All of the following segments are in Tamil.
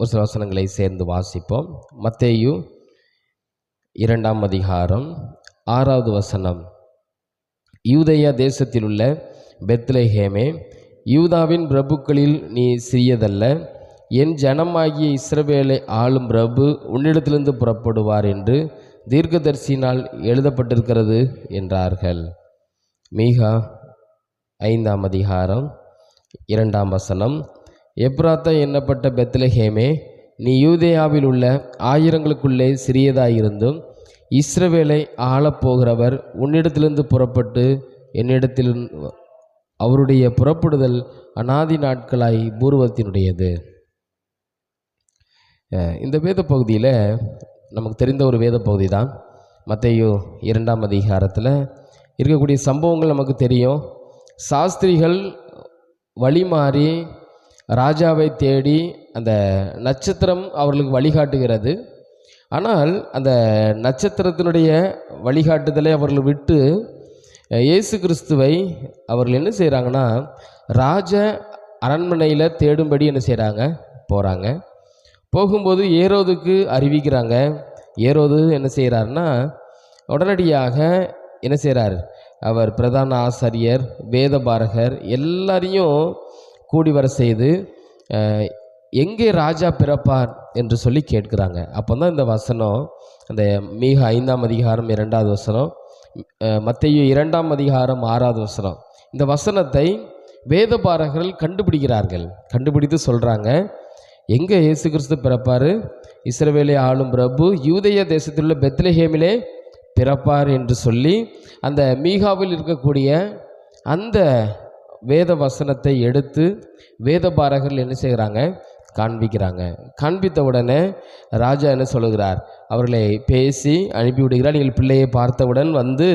ஒரு சில வசனங்களை சேர்ந்து வாசிப்போம். மத்தேயு இரண்டாம் அதிகாரம் ஆறாவது வசனம். யூதயா தேசத்தில் உள்ள பெத்லஹேமே யூதாவின் பிரபுக்களில் நீ சிறியதல்ல. என் ஜனமாகிய இஸ்ரவேலை ஆளும் பிரபு உன்னிடத்திலிருந்து புறப்படுவார் என்று தீர்க்கதரிசினால் எழுதப்பட்டிருக்கிறது என்றார்கள். மீகா ஐந்தாம் அதிகாரம் இரண்டாம் வசனம். எப்ராத்தா எண்ணப்பட்ட பெத்லஹேமே? நீ யூதேயாவில் உள்ள ஆயிரங்களுக்குள்ளே சிறியதாயிருந்தும் இஸ்ரவேலை ஆளப்போகிறவர் உன்னிடத்திலிருந்து புறப்பட்டு என்னிடத்தில் அவருடைய புறப்படுதல் அனாதி நாட்களாய் பூர்வத்தினுடையது. இந்த வேத பகுதியில் நமக்கு தெரிந்த ஒரு வேத பகுதி தான் மத்தையோ இரண்டாம் அதிகாரத்தில் இருக்கக்கூடிய சம்பவங்கள் நமக்கு தெரியும். சாஸ்திரிகள் வழிமாறி ராஜாவை தேடி அந்த நட்சத்திரம் அவர்களுக்கு வழிகாட்டுகிறது. ஆனால் அந்த நட்சத்திரத்தினுடைய வழிகாட்டுதலை அவர்கள் விட்டு இயேசு கிறிஸ்துவை அவர்கள் என்ன செய்கிறாங்கன்னா ராஜ அரண்மனையில் தேடும்படி என்ன செய்கிறாங்க போகிறாங்க போகும்போது ஏரோதுக்கு அறிவிக்கிறாங்க. ஏரோது என்ன செய்கிறாருன்னா உடனடியாக என்ன செய்கிறார் அவர் பிரதான ஆசாரியர் வேதபாரகர் எல்லாரையும் கூடி வர செய்து எங்கே ராஜா பிறப்பார் என்று சொல்லி கேட்குறாங்க. அப்போ தான் இந்த வசனம் அந்த மீக ஐந்தாம் அதிகாரம் இரண்டாவது வசனம் மத்தையோ இரண்டாம் அதிகாரம் ஆறாவது வசனம். இந்த வசனத்தை வேதபாரகர்கள் கண்டுபிடிக்கிறார்கள். கண்டுபிடித்து சொல்கிறாங்க எங்கே இயேசு கிறிஸ்து பிறப்பார்? இஸ்ரவேலை ஆளும் பிரபு யூதய தேசத்தில் உள்ள பெத்லஹேமிலே பிறப்பார் என்று சொல்லி அந்த மீகாவில் இருக்கக்கூடிய அந்த வேத வசனத்தை எடுத்து வேத பாரகர்கள் என்ன செய்கிறாங்க? காண்பிக்கிறாங்க. காண்பித்த உடனே ராஜா என்ன சொல்லுகிறார்? அவர்களை பேசி அனுப்பி விடுகிறார். நீங்கள் பிள்ளையை பார்த்தவுடன் வந்து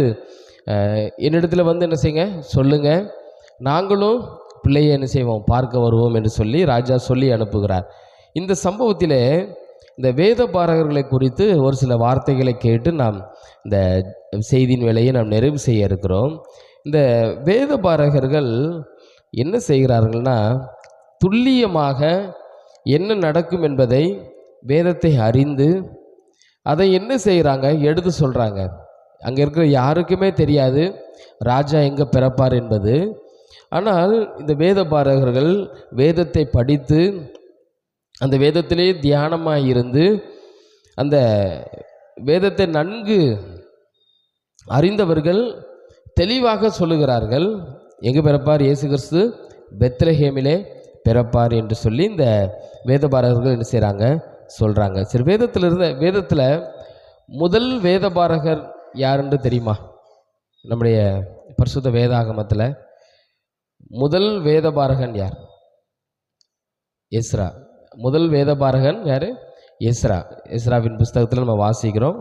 என்னிடத்தில் வந்து என்ன செய்யுங்க? சொல்லுங்கள் நாங்களும் பிள்ளையை என்ன செய்வோம்? பார்க்க வருவோம் என்று சொல்லி ராஜா சொல்லி அனுப்புகிறார். இந்த சம்பவத்திலே இந்த வேத பாரகர்களை குறித்து ஒரு சில வார்த்தைகளை கேட்டு நாம் இந்த செய்தியின் வேலையை நாம் நிறைவு செய்ய இருக்கிறோம். இந்த வேத பாரகர்கள் என்ன செய்கிறார்கள்னா துல்லியமாக என்ன நடக்கும் என்பதை வேதத்தை அறிந்து அதை என்ன செய்கிறாங்க எடுத்து சொல்கிறாங்க அங்கே இருக்கிற யாருக்குமே தெரியாது. ராஜா எங்கே பிறப்பார் என்பது. ஆனால் இந்த வேத பாரகர்கள் வேதத்தை படித்து அந்த வேதத்திலே தியானமாக இருந்து அந்த வேதத்தை நன்கு அறிந்தவர்கள் தெளிவாக சொல்லுகிறார்கள். எங்கே பிறப்பார்? இயேசு கிறிஸ்து பெத்லஹேமிலே பிறப்பார் என்று சொல்லி இந்த வேதபாரகர்கள் என்ன செய்கிறாங்க சொல்கிறாங்க சரி வேதத்தில் இருந்த வேதத்தில் முதல் வேதபாரகர் யாருன்னு தெரியுமா? நம்முடைய பரிசுத்த வேதாகமத்தில் முதல் வேதபாரகன் யார்? எஸ்ரா. முதல் வேதபாரகன் யார்? எஸ்ரா. எஸ்ராவின் புஸ்தகத்தில் நம்ம வாசிக்கிறோம்.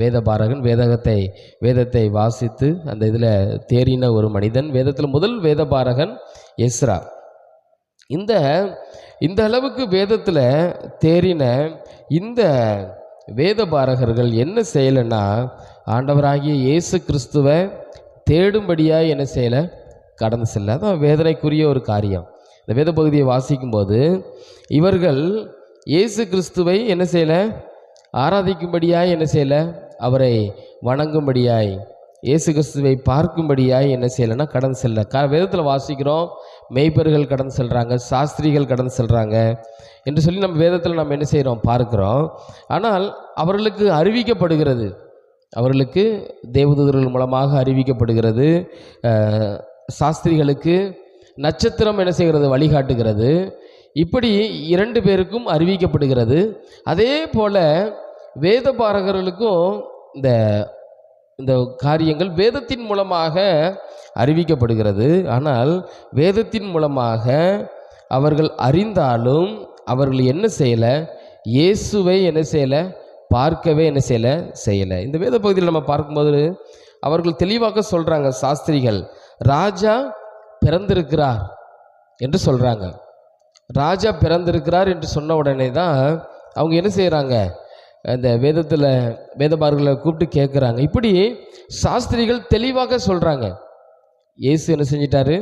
வேத வேதபாரகன் வேதகத்தை வேதத்தை வாசித்து அந்த இதில் தேறின ஒரு மனிதன் வேதத்தில் முதல் வேதபாரகன் எஸ்ரா. இந்த இந்த அளவுக்கு வேதத்தில் தேறின இந்த வேதபாரகர்கள் என்ன செய்யலைன்னா ஆண்டவராகிய இயேசு கிறிஸ்துவை தேடும்படியாக என்ன செய்யலை? கடந்து செல்ல. அதான் வேதனைக்குரிய ஒரு காரியம். இந்த வேத பகுதியை வாசிக்கும்போது இவர்கள் இயேசு கிறிஸ்துவை என்ன செய்யலை? ஆராதிக்கும்படியாய் என்ன செய்யலை? அவரை வணங்கும்படியாய் இயேசு கிறிஸ்துவை பார்க்கும்படியாய் என்ன செய்யலைன்னா கடந்து செல்ல. க வேதத்தில் வாசிக்கிறோம் மெய்ப்பர்கள் கடந்து செல்கிறாங்க சாஸ்திரிகள் கடந்து செல்கிறாங்க என்று சொல்லி நம்ம வேதத்தில் நம்ம என்ன செய்கிறோம் பார்க்குறோம். ஆனால் அவர்களுக்கு அறிவிக்கப்படுகிறது. அவர்களுக்கு தேவதூதர்கள் மூலமாக அறிவிக்கப்படுகிறது. சாஸ்திரிகளுக்கு நட்சத்திரம் என்ன செய்கிறது? வழிகாட்டுகிறது. இப்படி இரண்டு பேருக்கும் அறிவிக்கப்படுகிறது. அதே போல் வேத பாரகர்களுக்கும் இந்த இந்த காரியங்கள் வேதத்தின் மூலமாக அறிவிக்கப்படுகிறது. ஆனால் வேதத்தின் மூலமாக அவர்கள் அறிந்தாலும் அவர்கள் என்ன செய்யலை? இயேசுவை என்ன செய்யலை? பார்க்கவே என்ன செய்யலை? செய்யலை. இந்த வேத பகுதியில் நம்ம பார்க்கும்போது அவர்கள் தெளிவாக சொல்கிறாங்க சாஸ்திரிகள். ராஜா பிறந்திருக்கிறார் என்று சொல்கிறாங்க ராஜா பிறந்திருக்கிறார் என்று சொன்ன உடனே தான் அவங்க என்ன செய்கிறாங்க அந்த வேதத்தில் வேதபார்களை கூப்பிட்டு கேட்குறாங்க இப்படி சாஸ்திரிகள் தெளிவாக சொல்கிறாங்க இயேசு என்ன செஞ்சிட்டாரு?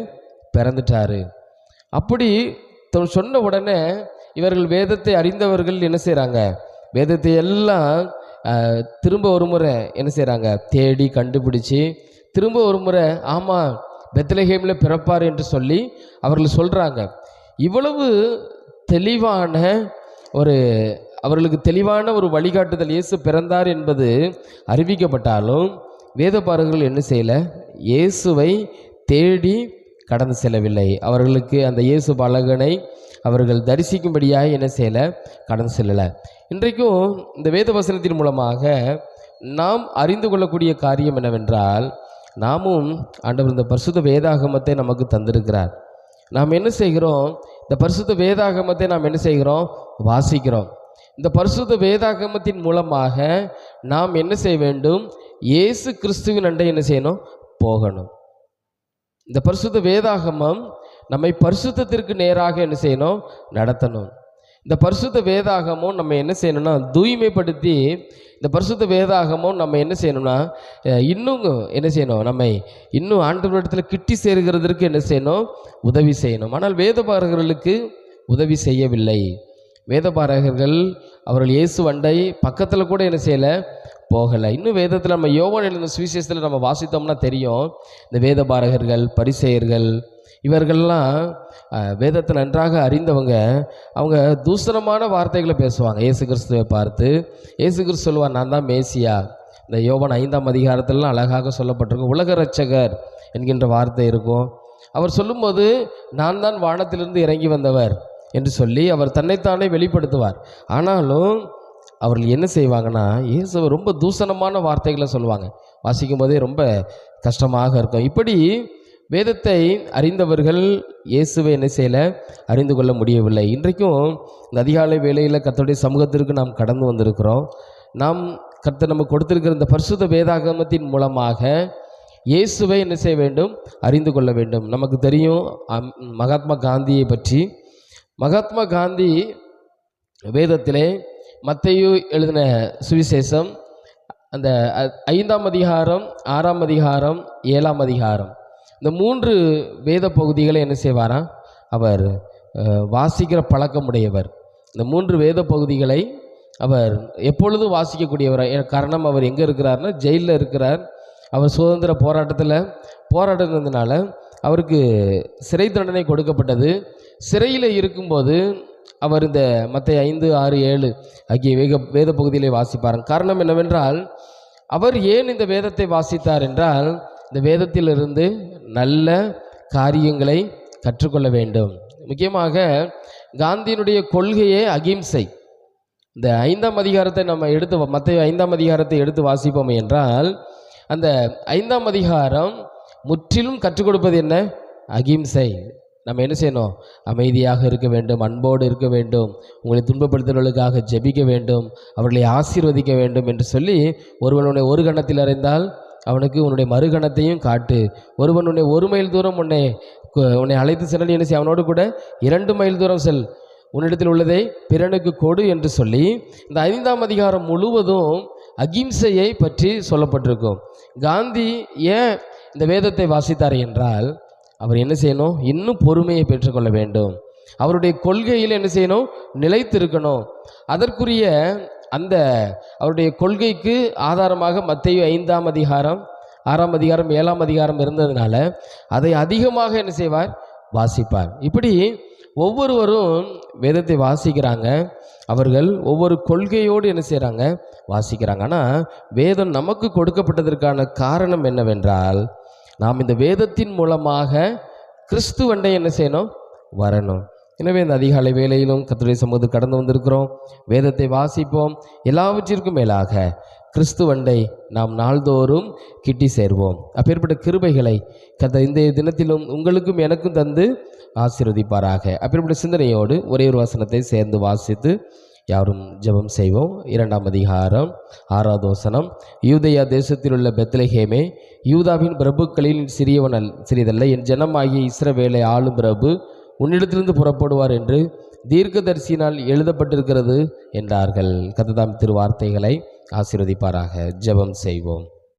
பிறந்துட்டாரு. அப்படி சொன்ன உடனே இவர்கள் வேதத்தை அறிந்தவர்கள் என்ன செய்கிறாங்க வேதத்தை எல்லாம் திரும்ப ஒரு முறை என்ன செய்கிறாங்க தேடி கண்டுபிடிச்சு திரும்ப ஒரு முறை ஆமாம் பெத்லஹேமில் பிறப்பார் என்று சொல்லி அவர்கள் சொல்கிறாங்க இவ்வளவு தெளிவான ஒரு அவர்களுக்கு தெளிவான ஒரு வழிகாட்டுதல் இயேசு பிறந்தார் என்பது அறிவிக்கப்பட்டாலும் வேதபாரகர்கள் என்ன செய்யலை? இயேசுவை தேடி கடந்து செல்லவில்லை. அவர்களுக்கு அந்த இயேசு பலகனை அவர்கள் தரிசிக்கும்படியாக என்ன செய்யலை? கடந்து செல்லலை. இன்றைக்கும் இந்த வேத வசனத்தின் மூலமாக நாம் அறிந்து கொள்ளக்கூடிய காரியம் என்னவென்றால் நாமும் ஆண்டவர் இந்த பரிசுத்த வேதாகமத்தை நமக்கு தந்திருக்கிறார். நாம் என்ன செய்கிறோம்? இந்த பரிசுத்த வேதாகமத்தை நாம் என்ன செய்கிறோம்? வாசிக்கிறோம். இந்த பரிசுத்த வேதாகமத்தின் மூலமாக நாம் என்ன செய்ய வேண்டும்? இயேசு கிறிஸ்துவின் அண்டை என்ன செய்யணும்? போகணும். இந்த பரிசுத்த வேதாகமம் நம்மை பரிசுத்தத்திற்கு நேராக என்ன செய்யணும்? நடத்தணும். இந்த பரிசுத்த வேதாகமும் நம்ம என்ன செய்யணும்னா தூய்மைப்படுத்தி இந்த பரிசுத்த வேதாகமும் நம்ம என்ன செய்யணும்னா இன்னும் என்ன செய்யணும்? நம்மை இன்னும் ஆண்டவரிடத்தில் கிட்டி சேர்கிறதற்கு என்ன செய்யணும்? உதவி செய்யணும். ஆனால் வேதபாரர்களுக்கு உதவி செய்யவில்லை. வேதபாரகர்கள் அவர்கள் இயேசு வண்டை பக்கத்தில் கூட என்ன செய்யலை? போகலை. இன்னும் வேதத்தில் நம்ம யோவான் எழுந்த சுவிசேஷத்தில் நம்ம வாசித்தோம்னா தெரியும். இந்த வேதபாரகர்கள் பரிசெயர்கள் இவர்கள்லாம் வேதத்தை நன்றாக அறிந்தவங்க. அவங்க தூசணமான வார்த்தைகளை பேசுவாங்க. இயேசு கிறிஸ்துவை பார்த்து இயேசு கிறிஸ்து சொல்லுவார் நான் தான் மேசியா. இந்த யோவன் ஐந்தாம் அதிகாரத்திலலாம் அழகாக சொல்லப்பட்டிருக்கும் உலக ரட்சகர் என்கின்ற வார்த்தை இருக்கும். அவர் சொல்லும்போது நான் தான் வானத்திலிருந்து இறங்கி வந்தவர். என்று சொல்லி அவர் தன்னைத்தானே வெளிப்படுத்துவார். ஆனாலும் அவர்கள் என்ன செய்வாங்கன்னா இயேசுவை ரொம்ப தூசணமான வார்த்தைகளை சொல்லுவாங்க. வாசிக்கும் போதே ரொம்ப கஷ்டமாக இருக்கும். இப்படி வேதத்தை அறிந்தவர்கள் இயேசுவை என்ன செய்யலை? அறிந்து கொள்ள முடியவில்லை. இன்றைக்கும் இந்த அதிகாலை வேலையில் கத்தோடைய சமூகத்திற்கு நாம் கடந்து வந்திருக்கிறோம். நாம் கர்த்தர் நம்ம கொடுத்திருக்கிற இந்த பரிசுத்த வேதாகமத்தின் மூலமாக இயேசுவை என்ன செய்ய வேண்டும்? அறிந்து கொள்ள வேண்டும். நமக்கு தெரியும் அம்- மகாத்மா காந்தியை பற்றி மகாத்மா காந்தி வேதத்திலே மத்தையு எழுதின சுவிசேஷம் அந்த ஐந்தாம் அதிகாரம் ஆறாம் அதிகாரம் ஏழாம் அதிகாரம். இந்த மூன்று வேத பகுதிகளை என்ன செய்வாராம் அவர் வாசிக்கிற பழக்கமுடையவர். இந்த மூன்று வேத பகுதிகளை அவர் எப்பொழுதும் வாசிக்கக்கூடியவர்? காரணம் அவர் எங்கே இருக்கிறார்னா ஜெயிலில் இருக்கிறார். அவர் சுதந்திர போராட்டத்தில் போராடினதுனால அவருக்கு சிறை தண்டனை கொடுக்கப்பட்டது. சிறையில் இருக்கும்போது அவர் இந்த மற்ற ஐந்து ஆறு ஏழு ஆகிய வேக வேத பகுதியிலே வாசிப்பார் காரணம் என்னவென்றால் அவர் ஏன் இந்த வேதத்தை வாசித்தார் என்றால் இந்த வேதத்திலிருந்து நல்ல காரியங்களை கற்றுக்கொள்ள வேண்டும். முக்கியமாக காந்தியினுடைய கொள்கையே அகிம்சை. இந்த ஐந்தாம் அதிகாரத்தை நம்ம எடுத்து மற்ற ஐந்தாம் அதிகாரத்தை எடுத்து வாசிப்போம் என்றால் அந்த ஐந்தாம் அதிகாரம் முற்றிலும் கற்றுக் கொடுப்பது என்ன? அகிம்சை. நம்ம என்ன செய்யணும்? அமைதியாக இருக்க வேண்டும் அன்போடு இருக்க வேண்டும் உங்களை துன்பப்படுத்துகிறவர்களுக்காக ஜெபிக்க வேண்டும் அவர்களை ஆசீர்வதிக்க வேண்டும் என்று சொல்லி ஒருவனுடைய ஒரு கணத்தில் அறிந்தால் அவனுக்கு உன்னுடைய மறுகணத்தையும் காட்டு. ஒருவன் உன்னை ஒரு மைல் தூரம் உன்னை உன்னை அழைத்து செல்ல என்ன செய்ய அவனோடு கூட இரண்டு மைல் தூரம் செல். உன்னிடத்தில் உள்ளதை பிறனுக்கு கொடு என்று சொல்லி இந்த ஐந்தாம் அதிகாரம் முழுவதும் அகிம்சையை பற்றி சொல்லப்பட்டிருக்கும். காந்தி ஏன் இந்த வேதத்தை வாசித்தார் என்றால் அவர் என்ன செய்யணும்? இன்னும் பொறுமையை பெற்றுக்கொள்ள வேண்டும். அவருடைய கொள்கையில் என்ன செய்யணும்? நிலைத்திருக்கணும். அதற்குரிய அந்த அவருடைய கொள்கைக்கு ஆதாரமாக மத்திய ஐந்தாம் அதிகாரம் ஆறாம் அதிகாரம் ஏழாம் அதிகாரம் இருந்ததுனால அதை அதிகமாக என்ன செய்வார்? வாசிப்பார். இப்படி ஒவ்வொருவரும் வேதத்தை வாசிக்கிறாங்க. அவர்கள் ஒவ்வொரு கொள்கையோடு என்ன செய்கிறாங்க வாசிக்கிறாங்க. ஆனால் வேதம் நமக்கு கொடுக்கப்பட்டதற்கான காரணம் என்னவென்றால் நாம் இந்த வேதத்தின் மூலமாக கிறிஸ்துவண்டை என்ன செய்யணும்? வரணும். எனவே இந்த அதிகாலை வேலையிலும் கத்துரை சமூகத்து கடந்து வந்திருக்கிறோம். வேதத்தை வாசிப்போம். எல்லாவற்றிற்கும் மேலாக கிறிஸ்துவண்டை நாம் நாள்தோறும் கிட்டி சேர்வோம். அப்பேற்பட்ட கிருபைகளை கத்த இந்த தினத்திலும் உங்களுக்கும் எனக்கும் தந்து ஆசீர்வதிப்பாராக. அப்பேற்பட்ட சிந்தனையோடு ஒரே ஒரு வசனத்தை சேர்ந்து வாசித்து யாரும் ஜெபம் செய்வோம். இரண்டாம் அதிகாரம் ஆறாவது வசனம் யூதயா தேசத்தில் உள்ள பெத்லஹேமே யூதாவின் பிரபுக்களில் சிறியவன் அல் சிறிதல்ல என் ஜனமாகிய இஸ்ரவேலை ஆளும் பிரபு உன்னிடத்திலிருந்து புறப்படுவார் என்று தீர்க்கதரிசியினால் எழுதப்பட்டிருக்கிறது என்றார்கள். கததாம் திருவார்த்தைகளை ஆசீர்வதிப்பாராக. ஜெபம் செய்வோம்.